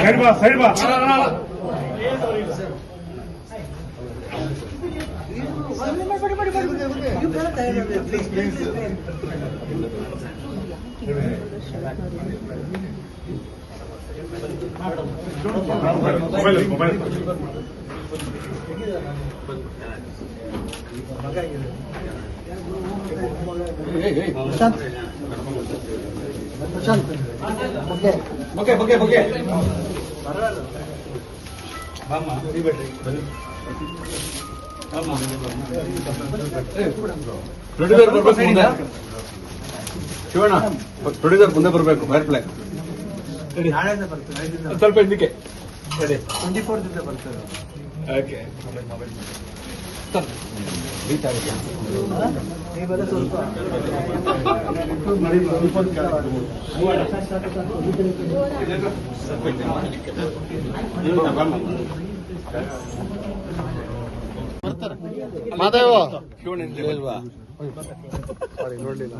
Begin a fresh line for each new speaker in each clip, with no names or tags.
Side ಬಾ side mobile mobile
producer ಬರ್ಬೇಕು ಮುಂದೆ ಶಿವಣ್ಣ ಪ್ರೊಡ್ಯೂಸರ್ ಮುಂದೆ ಬರಬೇಕು ಫೈರ್ ಪ್ಲೇ ಸ್ವಲ್ಪ ಹಿಂದಕ್ಕೆ.
ಟ್ವೆಂಟಿ ಫೋರ್ ಬರ್ತದೆ ಬರ್ತಾರೆ
ಓಕೆ
ಸ್ವಲ್ಪ ಮಾದೇವ
ಶಿವಣ್ಣ
ನೋಡ್ಲಿಲ್ಲ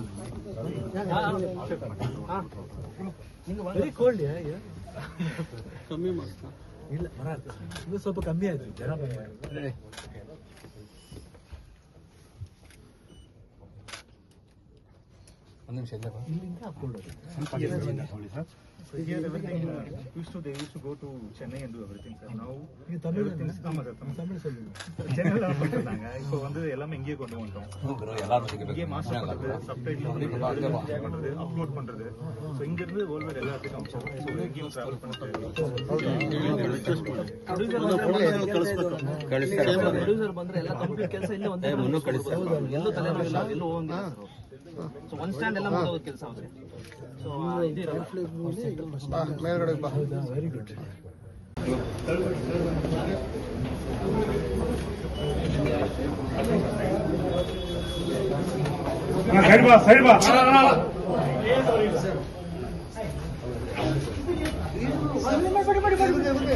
ಕಮ್ಮಿ ಮಾಡ್ತಾ.
ಇಲ್ಲ ಮರ ಇದು ಸ್ವಲ್ಪ ಕಮ್ಮಿ ಆಯ್ತು ಜನ
ಒಂದು ನಿಮಿಷ ಇಲ್ಲ
ಇಲ್ಲಿಂದ ಹಾಕೊಂಡು
Here everything uh, used to they used to go to Chennai and do everything sir. Now
நீங்க தமிழ்
everything is- ஆமா sir தமிழ்
தமிழ் சொல்லுங்க
சென்னையில பண்ணிருந்தாங்க இப்போ வந்து எல்லாமே இங்கேயே கொண்டு வந்துட்டோம்
எல்லாரும்
இங்கேயே மாஸ்டர் பண்றது சப்டைட்டில் பண்றது அப்லோட் பண்றது ஸோ இங்க இருந்து வேர்ல்டு எல்லாத்துக்கும் அமிச்சோம் ஸோ இங்கேயும் டிராவல்
ಪ್ರೊಡ್ಯೂಸರ್ ಬಂದ್ರೆ ಎಲ್ಲ ಕಂಪ್ಲೀಟ್ ಕೆಲಸ ಇಲ್ಲೇ ಒಂದೇ ಎಲ್ಲೂ ತಲೆನೋವು ಇಲ್ಲ ಎಲ್ಲೂ ಹೋಗಂಗಿಲ್ಲ ಸೊ ಒಂದ್ ಸ್ಟ್ಯಾಂಡ್ ಎಲ್ಲ ಮುಗಿದೋದ್ ಕೆಲಸ ಅವ್ರೆ ಸೊ
ಮೇಲ್ಗಡೆ ಬಾ ವೆರಿ ಗುಡ್
ಸೈಡ್ ಬಾ. ಸೈಡ್ ಬಾ mobile mobile
Prashanth Prashanth okay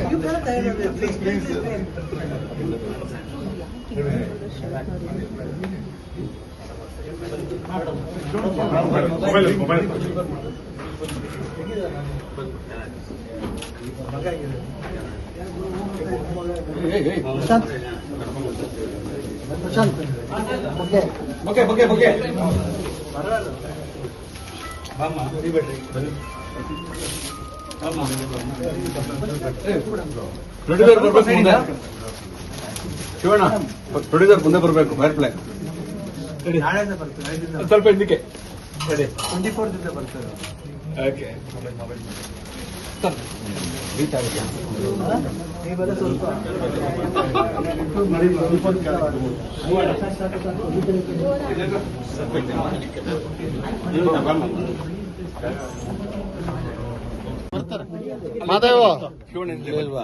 ಬಗ್ಗೆ ಬಗ್ಗೆ ಪ್ರೊಡ್ಯೂಸರ್ ಬರ್ಬೇಕು ಮುಂದೆ. ಶಿವಣ್ಣ ಪ್ರೊಡ್ಯೂಸರ್ ಮುಂದೆ ಬರಬೇಕು ಫೈರ್ ಪ್ಲೇ.
ನಾಳೆಯಿಂದ ಬರ್ತಾರೆ ಐದಿಂದ
ಸ್ವಲ್ಪ ಹಿಂದಕ್ಕೆ.
ಟ್ವೆಂಟಿ ಫೋರ್ ದಿಂದ ಬರ್ತಾರೆ
ಓಕೆ.
ನೀವೆಲ್ಲ ಸ್ವಲ್ಪ ಮಾದೇವ. ನೋಡ್ಲಿಲ್ಲ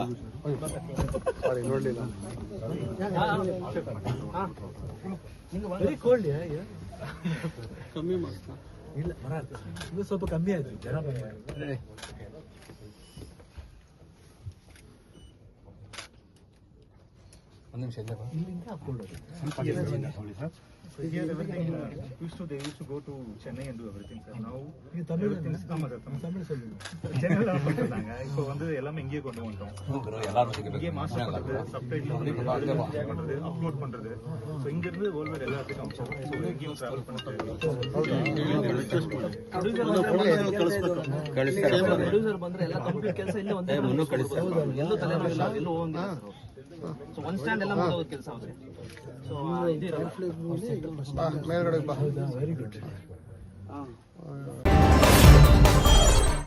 ಕಮ್ಮಿ
ಇಲ್ಲ ಸ್ವಲ್ಪ ಕಮ್ಮಿ ಆಯ್ತು ಜನ ಬಂದ
ಒಂದು ನಿಮಿಷ ಇಲ್ಲ
ಇಲ್ಲಿಂದ ಹಾಕೊಂಡು
Here everything uh, used to they used to go to Chennai and do everything sir. Now
நீங்க தமிழ்
everything is- ஆமா sir தமிழ்
தமிழ் சொல்லுங்க
சென்னையில பண்ணிருந்தாங்க இப்போ வந்து எல்லாமே இங்கேயே கொண்டு வந்துட்டோம்
எல்லாரும்
இங்கேயே மாஸ்டர் பண்றது சப்டைட்டில் பண்றது அப்லோட் பண்றது ஸோ இங்க இருந்து வேர்ல்டு எல்லாத்துக்கும் அமிச்சோம் ஸோ இங்கேயும் டிராவல்
ಪ್ರೊಡ್ಯೂಸರ್ ಬಂದ್ರೆ ಎಲ್ಲ ಕಂಪ್ಲೀಟ್ ಕೆಲಸ ಇಲ್ಲೇ ಒಂದೇ ಎಲ್ಲೂ ತಲೆನೋವು ಇಲ್ಲ ಎಲ್ಲೂ ಹೋಗಂಗಿಲ್ಲ ಸೊ ಒಂದ್ ಸ್ಟ್ಯಾಂಡ್ ಎಲ್ಲ ಮುಗಿದೋದ್ ಕೆಲಸ ಅವ್ರೆ ಸೊ
ಮೇಲ್ಗಡೆ ಬಾ. Very good